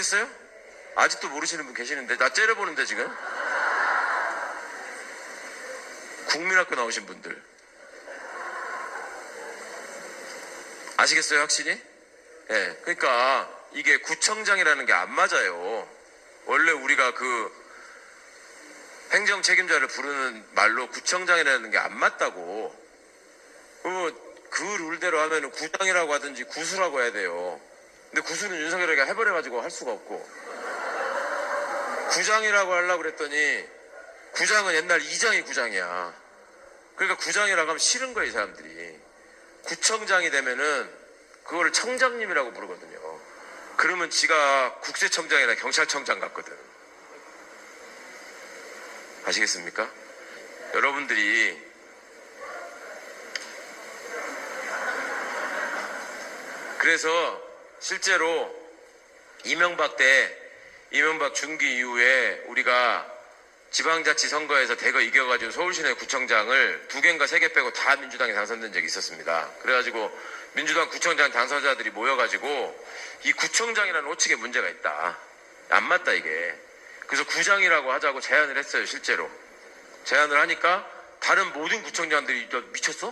있어요? 아직도 모르시는 분 계시는데 나 째려보는데 지금 국민학교 나오신 분들 아시겠어요 확실히? 예, 그러니까 이게 구청장이라는 게 안 맞아요. 원래 우리가 그 행정 책임자를 부르는 말로 구청장이라는 게 안 맞다고. 그, 그 룰대로 하면은 구장이라고 하든지 구수라고 해야 돼요. 근데 구수는 윤석열이가 해버려가지고 할 수가 없고. 구장이라고 하려고 그랬더니 구장은 옛날 이장이 구장이야. 그러니까 구장이라고 하면 싫은 거예요, 이 사람들이. 구청장이 되면은 그거를 청장님이라고 부르거든요. 그러면 지가 국세청장이나 경찰청장 같거든. 아시겠습니까? 여러분들이 그래서 실제로 이명박 때 이명박 중기 이후에 우리가 지방자치 선거에서 대거 이겨가지고 서울시내 구청장을 두 개인가 세 개 빼고 다 민주당이 당선된 적이 있었습니다. 그래가지고 민주당 구청장 당선자들이 모여가지고 이 구청장이라는 호칭에 문제가 있다. 안 맞다 이게. 그래서 구장이라고 하자고 제안을 했어요 실제로. 제안을 하니까 다른 모든 구청장들이 너 미쳤어?